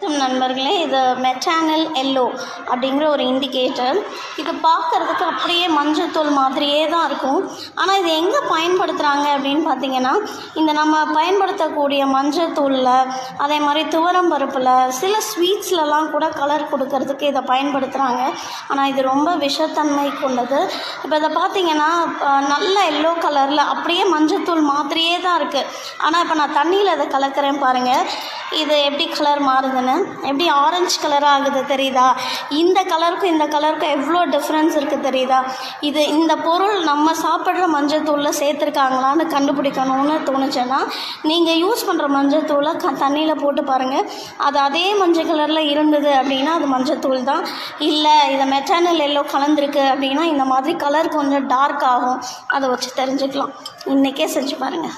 வணக்கம் நண்பர்களே. இது மெட்டானல் எல்லோ அப்படிங்கிற ஒரு இண்டிகேட்டர் இது பார்க்கறதுக்கு அப்படியே மஞ்சத்தூள் மாதிரியே தான் இருக்கும். ஆனால் இது எங்கே பயன்படுத்துகிறாங்க அப்படின்னு பார்த்தீங்கன்னா இந்த நம்ம பயன்படுத்தக்கூடிய மஞ்சத்தூளில் அதே மாதிரி துவரம் பருப்பில் சில ஸ்வீட்ஸ்லலாம் கூட கலர் கொடுக்கறதுக்கு இதை பயன்படுத்துகிறாங்க ஆனால் இது ரொம்ப விஷத்தன்மை கொண்டது. இப்போ இதை பார்த்தீங்கன்னா நல்ல எல்லோ கலரில் அப்படியே மஞ்சள் தூள் மாதிரியே தான் இருக்குது ஆனால் இப்போ நான் தண்ணியில் இதை கலக்கிறேன் பாருங்கள் இது எப்படி கலர் மாறுதுன்னு? எப்படி ஆரஞ்சு கலராக ஆகுது தெரியுதா? இந்த கலருக்கும் இந்த கலருக்கும் எவ்வளோ டிஃப்ரென்ஸ் இருக்குது தெரியுதா? இது இந்த பொருள் நம்ம சாப்பிட்ற மஞ்சத்தூளில் சேர்த்துருக்காங்களான்னு கண்டுபிடிக்கணும்னு தோணுச்சுன்னா நீங்கள் யூஸ் பண்ணுற மஞ்சத்தூளை க தண்ணியில் போட்டு பாருங்கள் அது அதே மஞ்சள் கலரில் இருந்தது அப்படின்னா அது மஞ்சத்தூள் தான். இல்லை இதை மெட்டானல் எல்லோ கலந்துருக்கு அப்படின்னா இந்த மாதிரி கலர் கொஞ்சம் டார்க் ஆகும். அதை வச்சு தெரிஞ்சுக்கலாம். இன்றைக்கே செஞ்சு பாருங்கள்